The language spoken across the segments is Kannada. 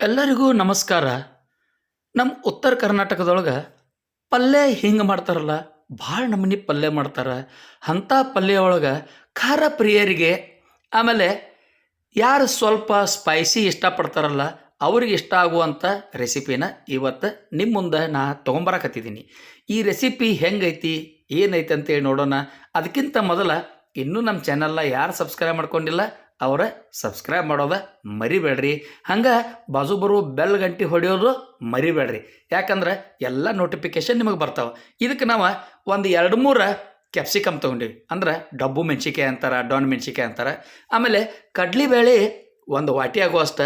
ಎಲ್ಲರಿಗೂ ನಮಸ್ಕಾರ. ನಮ್ಮ ಉತ್ತರ ಕರ್ನಾಟಕದೊಳಗೆ ಪಲ್ಯ ಹಿಂಗೆ ಮಾಡ್ತಾರಲ್ಲ, ಭಾಳ ನಮೂನಿ ಪಲ್ಯ ಮಾಡ್ತಾರೆ. ಅಂಥ ಪಲ್ಯ ಒಳಗೆ ಖಾರ ಪ್ರಿಯರಿಗೆ ಆಮೇಲೆ ಯಾರು ಸ್ವಲ್ಪ ಸ್ಪೈಸಿ ಇಷ್ಟಪಡ್ತಾರಲ್ಲ, ಅವ್ರಿಗೆ ಇಷ್ಟ ಆಗುವಂಥ ರೆಸಿಪಿನ ಇವತ್ತು ನಿಮ್ಮ ಮುಂದೆ ನಾ ತೊಗೊಂಬರಕತ್ತಿದ್ದೀನಿ ಈ ರೆಸಿಪಿ ಹೆಂಗೈತಿ ಏನೈತಿ ಅಂತೇಳಿ ನೋಡೋಣ. ಅದಕ್ಕಿಂತ ಮೊದಲ ಇನ್ನೂ ನಮ್ಮ ಚಾನಲ್ನ ಯಾರು ಸಬ್ಸ್ಕ್ರೈಬ್ ಮಾಡ್ಕೊಂಡಿಲ್ಲ ಅವರ ಸಬ್ಸ್ಕ್ರೈಬ್ ಮಾಡೋದ ಮರಿಬೇಡ್ರಿ. ಹಂಗೆ ಬಾಜು ಬರುವ ಬೆಲ್ ಗಂಟೆ ಹೊಡೆಯೋದು ಮರಿಬೇಡ್ರಿ. ಯಾಕಂದ್ರೆ ಎಲ್ಲ ನೋಟಿಫಿಕೇಶನ್ ನಿಮಗೆ ಬರ್ತಾವೆ. ಇದಕ್ಕೆ ನಾವು ಒಂದು ಎರಡು ಮೂರು ಕ್ಯಾಪ್ಸಿಕಮ್ ತೊಗೊಂಡಿವಿ. ಅಂದ್ರೆ ಡಬ್ಬು ಮೆಣಸಿಕಾಯಿ ಅಂತಾರೆ, ಡಾನ್ ಮೆಣಸಿಕಾಯಿ ಅಂತಾರೆ. ಆಮೇಲೆ ಕಡ್ಲಿಬೇಳೆ ಒಂದು ವಾಟಿ ಆಗುವಷ್ಟ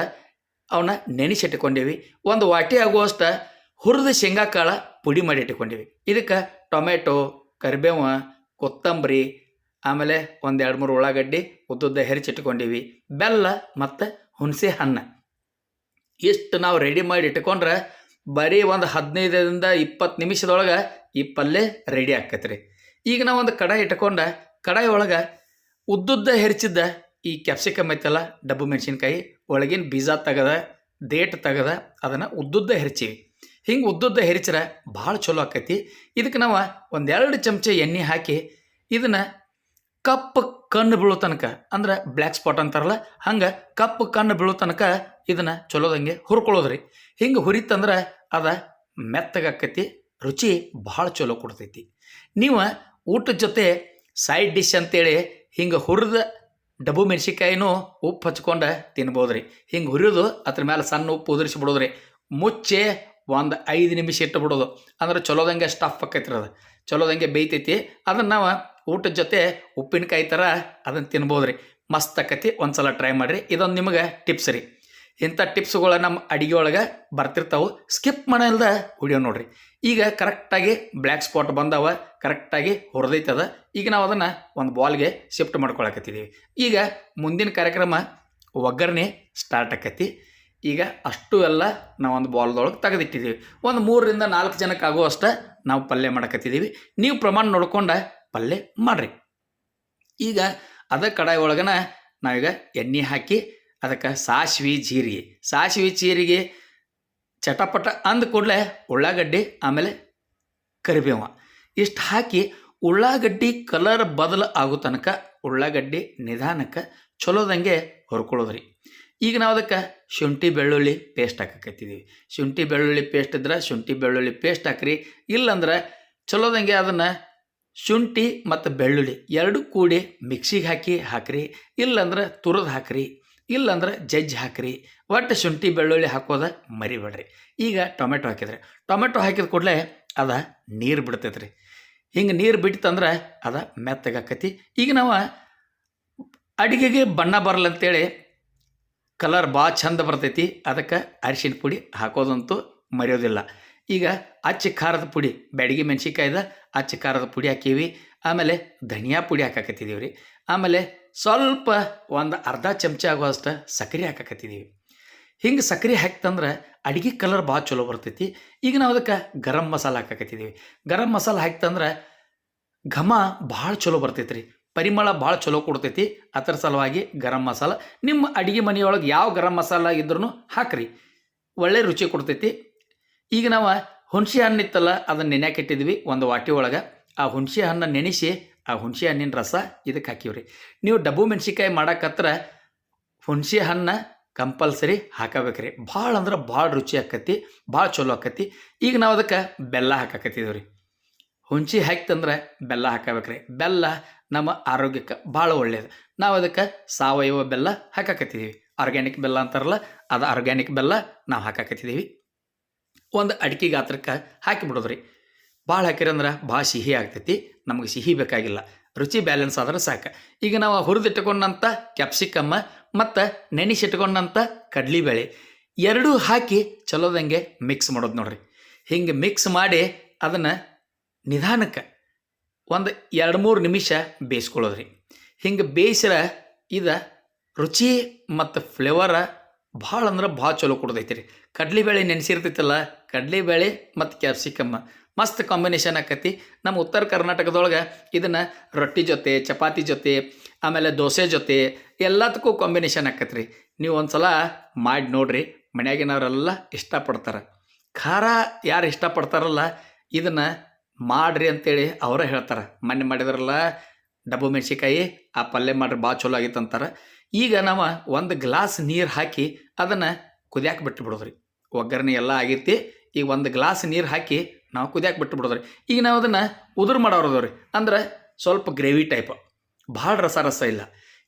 ಅವನ್ನ ನೆನೆಸಿಟ್ಕೊಂಡೀವಿ ಒಂದು ವಾಟಿ ಆಗುವಷ್ಟು ಹುರಿದ ಶೇಂಗಾ ಕಾಳು ಪುಡಿ ಮಾಡಿ ಇಟ್ಕೊಂಡೀವಿ. ಇದಕ್ಕೆ ಟೊಮೆಟೊ, ಕರಿಬೇವು, ಕೊತ್ತಂಬರಿ ಆಮೇಲೆ ಒಂದು ಎರಡು ಮೂರು ಉಳ್ಳಾಗಡ್ಡಿ, ಉದ್ದುದ್ದ ಹೆರಿಚಿಟ್ಕೊಂಡೀವಿ. ಬೆಲ್ಲ ಮತ್ತು ಹುಣಸೆ ಹಣ್ಣು. ಇಷ್ಟು ನಾವು ರೆಡಿ ಮಾಡಿ ಇಟ್ಕೊಂಡ್ರೆ ಬರೀ ಒಂದು ಹದಿನೈದರಿಂದ ಇಪ್ಪತ್ತು ನಿಮಿಷದೊಳಗೆ ಈ ಪಲ್ಯ ರೆಡಿ ಆಕೈತೆ ರೀ ಈಗ ನಾವು ಒಂದು ಕಡಾಯಿ ಇಟ್ಕೊಂಡ, ಕಡಾಯಿ ಒಳಗೆ ಉದ್ದುದ್ದ ಹೆರಿಚಿದ್ದ ಈ ಕ್ಯಾಪ್ಸಿಕಮ್ ಐತಲ್ಲ, ಡಬ್ಬು ಮೆಣಸಿನ್ಕಾಯಿ, ಒಳಗಿನ ಬೀಜ ತೆಗದ, ಡೇಟ್ ತೆಗದ, ಅದನ್ನು ಉದ್ದುದ್ದ ಹೆರಿಚೀವಿ. ಹಿಂಗೆ ಉದ್ದುದ್ದ ಹೆರಿಚ್ರೆ ಭಾಳ ಚಲೋ ಆಕೈತಿ. ಇದಕ್ಕೆ ನಾವು ಒಂದೆರಡು ಚಮಚ ಎಣ್ಣೆ ಹಾಕಿ, ಇದನ್ನು ಕಪ್ಪು ಕಣ್ಣು ಬೀಳೋ ತನಕ, ಅಂದ್ರೆ ಬ್ಲ್ಯಾಕ್ ಸ್ಪಾಟ್ ಅಂತಾರಲ್ಲ, ಹಂಗೆ ಕಪ್ಪು ಕಣ್ಣು ಬೀಳೋ ತನಕ ಇದನ್ನು ಚಲೋದಂಗೆ ಹುರ್ಕೊಳ್ಳೋದ್ರಿ. ಹಿಂಗೆ ಹುರಿತಂದ್ರೆ ಅದ ಮೆತ್ತಗಾಕೈತಿ, ರುಚಿ ಭಾಳ ಚಲೋ ಕೊಡ್ತೈತಿ. ನೀವು ಊಟದ ಜೊತೆ ಸೈಡ್ ಡಿಶ್ ಅಂತೇಳಿ ಹಿಂಗೆ ಹುರಿದ ಡಬ್ಬು ಮೆಣಸಿಕಾಯಿನೂ ಉಪ್ಪು ಹಚ್ಕೊಂಡು ತಿನ್ಬೋದ್ರಿ. ಹಿಂಗೆ ಹುರಿದು ಅದ್ರ ಮೇಲೆ ಸಣ್ಣ ಉಪ್ಪು ಉದುರಿಸಿ ಬಿಡೋದ್ರಿ. ಮುಚ್ಚೆ ಒಂದು ಐದು ನಿಮಿಷ ಇಟ್ಟು ಬಿಡೋದು ಅಂದ್ರೆ ಚಲೋದಂಗೆ ಸ್ಟಫ್ ಆಕೈತಿ ಅದು. ಚಲೋದಂಗೆ ಬೇಯ್ತೈತಿ. ಅದನ್ನು ನಾವು ಊಟದ ಜೊತೆ ಉಪ್ಪಿನಕಾಯಿ ಥರ ಅದನ್ನು ತಿನ್ಬೋದು ರೀ ಮಸ್ತ್ ಆಕೈತಿ. ಒಂದು ಸಲ ಟ್ರೈ ಮಾಡಿರಿ. ಇದೊಂದು ನಿಮಗೆ ಟಿಪ್ಸ್ ರೀ. ಇಂಥ ಟಿಪ್ಸ್ಗಳು ನಮ್ಮ ಅಡಿಗೆ ಒಳಗೆ ಬರ್ತಿರ್ತಾವೆ. ಸ್ಕಿಪ್ ಮಾಡಲ್ದ ವಿಡಿಯೋ ನೋಡಿರಿ. ಈಗ ಕರೆಕ್ಟಾಗಿ ಬ್ಲ್ಯಾಕ್ ಸ್ಪಾಟ್ ಬಂದವ ಕರೆಕ್ಟಾಗಿ ಹೊರದೈತದ. ಈಗ ನಾವು ಅದನ್ನು ಒಂದು ಬಾಲ್ಗೆ ಶಿಫ್ಟ್ ಮಾಡ್ಕೊಳಕತ್ತಿದ್ದೀವಿ ಈಗ ಮುಂದಿನ ಕಾರ್ಯಕ್ರಮ ಒಗ್ಗರಣೆ ಸ್ಟಾರ್ಟ್ ಆಕೈತಿ. ಈಗ ಅಷ್ಟು ಎಲ್ಲ ನಾವು ಒಂದು ಬಾಲ್ದೊಳಗೆ ತೆಗೆದಿಟ್ಟಿದ್ದೀವಿ ಒಂದು ಮೂರರಿಂದ ನಾಲ್ಕು ಜನಕ್ಕೆ ಆಗುವಷ್ಟ ನಾವು ಪಲ್ಯ ಮಾಡಕತ್ತಿದ್ದೀವಿ ನೀವು ಪ್ರಮಾಣ ನೋಡ್ಕೊಂಡು ಪಲ್ಯ ಮಾಡಿರಿ. ಈಗ ಅದ ಕಡಾಯಿ ಒಳಗನ ನಾವೀಗ ಎಣ್ಣೆ ಹಾಕಿ ಅದಕ್ಕೆ ಸಾಸಿವೆ ಜೀರಿಗೆ. ಸಾಸಿವೆ ಜೀರಿಗೆ ಚಟಪಟ ಅಂದ ಕೂಡಲೇ ಉಳ್ಳಾಗಡ್ಡಿ, ಆಮೇಲೆ ಕರಿಬೇವ. ಇಷ್ಟು ಹಾಕಿ ಉಳ್ಳಾಗಡ್ಡಿ ಕಲರ್ ಬದಲು ಆಗೋ ತನಕ ಉಳ್ಳಾಗಡ್ಡಿ ನಿಧಾನಕ್ಕೆ ಚಲೋದಂಗೆ ಹುರ್ಕೊಳ್ಳೋದ್ರಿ. ಈಗ ನಾವು ಅದಕ್ಕೆ ಶುಂಠಿ, ಬೆಳ್ಳುಳ್ಳಿ ಪೇಸ್ಟ್ ಹಾಕಕತ್ತಿದ್ದೀವಿ ಶುಂಠಿ, ಬೆಳ್ಳುಳ್ಳಿ ಪೇಸ್ಟ್ ಇದ್ರೆ ಶುಂಠಿ, ಬೆಳ್ಳುಳ್ಳಿ ಪೇಸ್ಟ್ ಹಾಕ್ರಿ. ಇಲ್ಲಂದ್ರೆ ಚಲೋದಂಗೆ ಅದನ್ನು ಶುಂಠಿ ಮತ್ತು ಬೆಳ್ಳುಳ್ಳಿ ಎರಡು ಕೂಡಿ ಮಿಕ್ಸಿಗೆ ಹಾಕಿ ಹಾಕ್ರಿ. ಇಲ್ಲಂದ್ರೆ ತುರಿದು ಹಾಕ್ರಿ. ಇಲ್ಲಂದ್ರೆ ಜಜ್ಜಿ ಹಾಕ್ರಿ. ಒಟ್ಟು ಶುಂಠಿ, ಬೆಳ್ಳುಳ್ಳಿ ಹಾಕೋದ ಮರಿಬೇಡ್ರಿ. ಈಗ ಟೊಮೆಟೊ ಹಾಕಿದ್ರೆ, ಟೊಮೆಟೊ ಹಾಕಿದ ಕೂಡಲೇ ಅದ ನೀರು ಬಿಡ್ತೈತೆ ರೀ ಹಿಂಗೆ ನೀರು ಬಿಟ್ಟಿತ್ತಂದ್ರೆ ಅದು ಮೆತ್ತಗಾಕತಿ. ಈಗ ನಾವು ಅಡುಗೆಗೆ ಬಣ್ಣ ಬರಲ್ಲಂತೇಳಿ ಕಲರ್ ಭಾಳ ಚಂದ ಬರ್ತೈತಿ. ಅದಕ್ಕೆ ಅರಿಶಿನ ಪುಡಿ ಹಾಕೋದಂತೂ ಮರೆಯೋದಿಲ್ಲ. ಈಗ ಅಚ್ಚ ಖಾರದ ಪುಡಿ, ಬ್ಯಾಡಗಿ ಮೆಣಸಿಕಾಯ್ದ ಅಚ್ಚ ಖಾರದ ಪುಡಿ ಹಾಕೀವಿ. ಆಮೇಲೆ ಧನಿಯಾ ಪುಡಿ ಹಾಕಾಕತ್ತಿದ್ದೀವಿ ರೀ ಆಮೇಲೆ ಸ್ವಲ್ಪ ಒಂದು ಅರ್ಧ ಚಮಚ ಆಗುವಷ್ಟು ಸಕ್ಕರೆ ಹಾಕಾಕತ್ತಿದ್ದೀವಿ ಹಿಂಗೆ ಸಕ್ಕರೆ ಹಾಕ್ತಂದ್ರೆ ಅಡಿಗೆ ಕಲರ್ ಭಾಳ ಚಲೋ ಬರ್ತೈತಿ. ಈಗ ನಾವು ಅದಕ್ಕೆ ಗರಂ ಮಸಾಲ ಹಾಕಾಕತ್ತಿದ್ದೀವಿ ಗರಂ ಮಸಾಲ ಹಾಕ್ತಂದ್ರೆ ಘಮ ಭಾಳ ಚಲೋ ಬರ್ತೈತಿ ರೀ ಪರಿಮಳ ಭಾಳ ಚಲೋ ಕೊಡ್ತೈತಿ. ಅದರ ಸಲುವಾಗಿ ಗರಂ ಮಸಾಲ. ನಿಮ್ಮ ಅಡುಗೆ ಮನೆಯೊಳಗೆ ಯಾವ ಗರಂ ಮಸಾಲ ಇದ್ರೂ ಹಾಕ್ರಿ. ಒಳ್ಳೆ ರುಚಿ ಕೊಡ್ತೈತಿ. ಈಗ ನಾವು ಹುಣಸೆ ಹಣ್ಣು ಇತ್ತಲ್ಲ, ಅದನ್ನು ನೆನೆಯಾಕಿಟ್ಟಿದ್ವಿ ಒಂದು ವಾಟಿ ಒಳಗೆ. ಆ ಹುಣಸೆ ಹಣ್ಣು ನೆನೆಸಿ, ಆ ಹುಣಸೆ ಹಣ್ಣಿನ ರಸ ಇದಕ್ಕೆ ಹಾಕಿವ್ರಿ. ನೀವು ಡಬ್ಬು ಮೆಣಸಿಕಾಯಿ ಮಾಡೋಕತ್ರ ಹುಣಸೆ ಹಣ್ಣು ಕಂಪಲ್ಸರಿ ಹಾಕಬೇಕ್ರಿ. ಭಾಳ ಅಂದ್ರೆ ಭಾಳ ರುಚಿ ಆಕತಿ, ಭಾಳ ಚಲೋ ಆಕತಿ. ಈಗ ನಾವು ಅದಕ್ಕೆ ಬೆಲ್ಲ ಹಾಕಾಕತ್ತಿದ್ದೀವಿ ರೀ. ಹುಣಸೆ ಹಾಕ್ತಂದ್ರೆ ಬೆಲ್ಲ ಹಾಕಬೇಕ್ರಿ. ಬೆಲ್ಲ ನಮ್ಮ ಆರೋಗ್ಯಕ್ಕೆ ಭಾಳ ಒಳ್ಳೆಯದು ನಾವು ಅದಕ್ಕೆ ಸಾವಯವ ಬೆಲ್ಲ ಹಾಕಾಕತ್ತಿದ್ದೀವಿ ಆರ್ಗ್ಯಾನಿಕ್ ಬೆಲ್ಲ ಅಂತಾರಲ್ಲ, ಅದು ಆರ್ಗ್ಯಾನಿಕ್ ಬೆಲ್ಲ ನಾವು ಹಾಕಾಕತ್ತಿದ್ದೀವಿ ಒಂದು ಅಡಿಕೆ ಗಾತ್ರಕ್ಕೆ ಹಾಕಿಬಿಡೋದ್ರಿ ಭಾಳ ಹಾಕಿರಂದ್ರೆ ಭಾಳ ಸಿಹಿ ಆಗ್ತೈತಿ, ನಮಗೆ ಸಿಹಿ ಬೇಕಾಗಿಲ್ಲ. ರುಚಿ ಬ್ಯಾಲೆನ್ಸ್ ಆದ್ರೆ ಸಾಕು. ಈಗ ನಾವು ಹುರಿದಿಟ್ಟುಕೊಂಡಂಥ ಕ್ಯಾಪ್ಸಿಕಮ್ಮ ಮತ್ತು ನೆನೆಸಿಟ್ಕೊಂಡಂಥ ಕಡ್ಲಿಬೇಳೆ ಎರಡೂ ಹಾಕಿ ಚಲೋದಂಗೆ ಮಿಕ್ಸ್ ಮಾಡೋದು ನೋಡ್ರಿ. ಹಿಂಗೆ ಮಿಕ್ಸ್ ಮಾಡಿ ಅದನ್ನು ನಿಧಾನಕ್ಕೆ ಒಂದು ಎರಡು ಮೂರು ನಿಮಿಷ ಬೇಯಿಸ್ಕೊಳ್ಳೋದ್ರಿ. ಹಿಂಗೆ ಬೇಯಿಸ್ರ ಇದು ರುಚಿ ಮತ್ತು ಫ್ಲೇವರ ಭಾಳ ಅಂದ್ರೆ ಭಾಳ ಚಲೋ ಕೊಡ್ತೈತಿ ರೀ ಕಡ್ಲಿಬೇಳೆ ನೆನೆಸಿರ್ತೈತಲ್ಲ ಕಡ್ಲಿಬೇಳೆ ಮತ್ತು ಕ್ಯಾಪ್ಸಿಕಮ್ಮ ಮಸ್ತ್ ಕಾಂಬಿನೇಷನ್ ಆಕತಿ. ನಮ್ಮ ಉತ್ತರ ಕರ್ನಾಟಕದೊಳಗೆ ಇದನ್ನು ರೊಟ್ಟಿ ಜೊತೆ, ಚಪಾತಿ ಜೊತೆ, ಆಮೇಲೆ ದೋಸೆ ಜೊತೆ ಎಲ್ಲದಕ್ಕೂ ಕಾಂಬಿನೇಷನ್ ಆಕತ್ರಿ. ನೀವು ಒಂದು ಸಲ ಮಾಡಿ ನೋಡ್ರಿ, ಮನೆಯಾಗಿನವರೆಲ್ಲ ಇಷ್ಟಪಡ್ತಾರೆ. ಖಾರ ಯಾರು ಇಷ್ಟಪಡ್ತಾರಲ್ಲ, ಇದನ್ನು ಮಾಡ್ರಿ ಅಂತೇಳಿ ಅವರೇ ಹೇಳ್ತಾರೆ. ಮೊನ್ನೆ ಮಾಡಿದ್ರಲ್ಲ, ಡಬ್ಬು ಮೆಣಸಿಕಾಯಿ ಆ ಪಲ್ಯ ಮಾಡ್ರಿ ಭಾಳ ಚಲೋ ಆಗಿತ್ತು ಅಂತಾರೆ. ಈಗ ನಾವು ಒಂದು ಗ್ಲಾಸ್ ನೀರು ಹಾಕಿ ಅದನ್ನು ಕುದಿಯಾಕೆ ಬಿಟ್ಟು ಬಿಡೋದ್ರಿ. ಒಗ್ಗರಣೆ ಎಲ್ಲ ಆಗೈತಿ, ಈಗ ಒಂದು ಗ್ಲಾಸ್ ನೀರು ಹಾಕಿ ನಾವು ಕುದಿಯಾಕೆ ಬಿಟ್ಟು ಬಿಡೋದ್ರಿ. ಈಗ ನಾವು ಅದನ್ನು ಉದುರು ಮಾಡೋರದವ್ರಿ ಅಂದ್ರೆ ಸ್ವಲ್ಪ ಗ್ರೇವಿ ಟೈಪ್. ಭಾಳ ರಸ ರಸ ಇಲ್ಲ.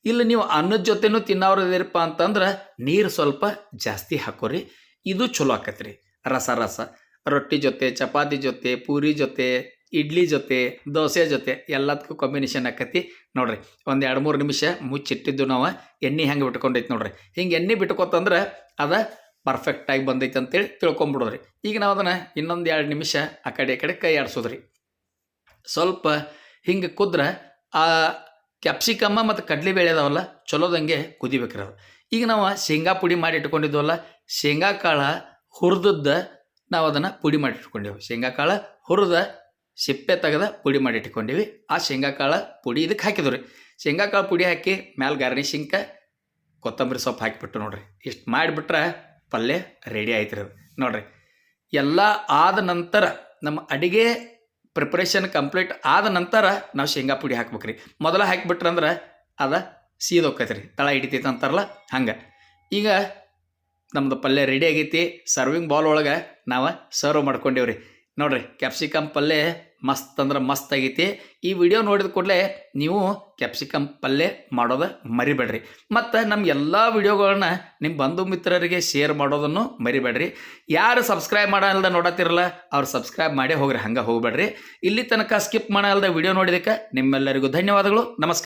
ಇಲ್ಲಿ ನೀವು ಅನ್ನದ ಜೊತೆನೂ ತಿನ್ನೋರದಿರಪ್ಪ ಅಂತಂದ್ರೆ ನೀರು ಸ್ವಲ್ಪ ಜಾಸ್ತಿ ಹಾಕೋರಿ. ಇದು ಚಲೋ ಆಕೈತೆ ರೀ ರಸ ರಸ ರೊಟ್ಟಿ ಜೊತೆ, ಚಪಾತಿ ಜೊತೆ, ಪೂರಿ ಜೊತೆ, ಇಡ್ಲಿ ಜೊತೆ, ದೋಸೆ ಜೊತೆ ಎಲ್ಲದಕ್ಕೂ ಕಾಂಬಿನೇಷನ್ ಆಕತಿ. ನೋಡ್ರಿ, ಒಂದು ಎರಡು ಮೂರು ನಿಮಿಷ ಮುಚ್ಚಿಟ್ಟಿದ್ದು ನಾವು, ಎಣ್ಣೆ ಹೆಂಗೆ ಬಿಟ್ಕೊಂಡೈತಿ ನೋಡ್ರಿ. ಹಿಂಗೆ ಎಣ್ಣೆ ಬಿಟ್ಕೊತಂದ್ರೆ ಅದು ಪರ್ಫೆಕ್ಟಾಗಿ ಬಂದೈತೆ ಅಂತೇಳಿ ತಿಳ್ಕೊಂಬಿಡೋದ್ರಿ. ಈಗ ನಾವು ಅದನ್ನು ಇನ್ನೊಂದು ಎರಡು ನಿಮಿಷ ಆ ಕಡೆ ಕಡೆ ಕೈ ಆಡಿಸೋದ್ರಿ. ಸ್ವಲ್ಪ ಹಿಂಗೆ ಕುದ್ರೆ ಆ ಕ್ಯಾಪ್ಸಿಕಮ್ಮ ಮತ್ತು ಕಡಲೆಬೇಳೆ ಅದಾವಲ್ಲ, ಚಲೋದಂಗೆ ಕುದಿಬೇಕ್ರಿ ಅದು. ಈಗ ನಾವು ಶೇಂಗಾ ಪುಡಿ ಮಾಡಿ ಇಟ್ಕೊಂಡಿದ್ವಲ್ಲ, ಶೇಂಗಾ ಕಾಳು ಹುರಿದದ್ದ ನಾವು ಅದನ್ನು ಪುಡಿ ಮಾಡಿ ಇಟ್ಕೊಂಡೆವು ಶೇಂಗಾ ಕಾಳು ಹುರಿದ ಸಿಪ್ಪೆ ತೆಗೆದ ಪುಡಿ ಮಾಡಿ ಇಟ್ಕೊಂಡೀವಿ ಆ ಶೇಂಗಾ ಕಾಳು ಪುಡಿ ಇದಕ್ಕೆ ಹಾಕಿದ್ವಿ ರೀ. ಶೇಂಗಾ ಕಾಳು ಪುಡಿ ಹಾಕಿ ಮ್ಯಾಲೆ ಗಾರ್ನಿಶಿಂಕ ಕೊತ್ತಂಬರಿ ಸೊಪ್ಪು ಹಾಕಿಬಿಟ್ಟು ನೋಡ್ರಿ. ಇಷ್ಟು ಮಾಡಿಬಿಟ್ರೆ ಪಲ್ಯ ರೆಡಿ ಆಯ್ತು ರೀ ನೋಡ್ರಿ. ಎಲ್ಲ ಆದ ನಂತರ ನಮ್ಮ ಅಡಿಗೆ ಪ್ರಿಪ್ರೇಷನ್ ಕಂಪ್ಲೀಟ್ ಆದ ನಂತರ ನಾವು ಶೇಂಗಾ ಪುಡಿ ಹಾಕ್ಬೇಕ್ರಿ ಮೊದಲ ಹಾಕಿಬಿಟ್ರಂದ್ರೆ ಅದು ಸೀದೋಕೈತೆ ರೀ. ತಳ ಹಿಡಿತೈತೆ ಅಂತಾರಲ್ಲ ಹಂಗೆ. ಈಗ ನಮ್ಮದು ಪಲ್ಯ ರೆಡಿ ಆಗೈತಿ. ಸರ್ವಿಂಗ್ ಬಾಲ್ ಒಳಗೆ ನಾವು ಸರ್ವ್ ಮಾಡ್ಕೊಂಡೇವ್ರಿ. ನೋಡ್ರಿ ಕ್ಯಾಪ್ಸಿಕಮ್ ಪಲ್ಯ ಮಸ್ತ್ ಅಂದ್ರೆ ಮಸ್ತ್ ಆಗೈತಿ. ಈ ವಿಡಿಯೋ ನೋಡಿದ ಕೂಡಲೇ ನೀವು ಕ್ಯಾಪ್ಸಿಕಮ್ ಪಲ್ಯ ಮಾಡೋದು ಮರಿಬೇಡ್ರಿ. ಮತ್ತು ನಮ್ಮ ಎಲ್ಲ ವಿಡಿಯೋಗಳನ್ನ ನಿಮ್ಮ ಬಂಧು ಮಿತ್ರರಿಗೆ ಶೇರ್ ಮಾಡೋದನ್ನು ಮರಿಬೇಡ್ರಿ. ಯಾರು ಸಬ್ಸ್ಕ್ರೈಬ್ ಮಾಡಲ್ದ ನೋಡತ್ತಿರಲ್ಲ ಅವ್ರು ಸಬ್ಸ್ಕ್ರೈಬ್ ಮಾಡೇ ಹೋಗ್ರಿ, ಹಂಗೆ ಹೋಗಬೇಡ್ರಿ. ಇಲ್ಲಿ ತನಕ ಸ್ಕಿಪ್ ಮಾಡಲ್ದ ವಿಡಿಯೋ ನೋಡಿದಕ್ಕೆ ನಿಮ್ಮೆಲ್ಲರಿಗೂ ಧನ್ಯವಾದಗಳು. ನಮಸ್ಕಾರ.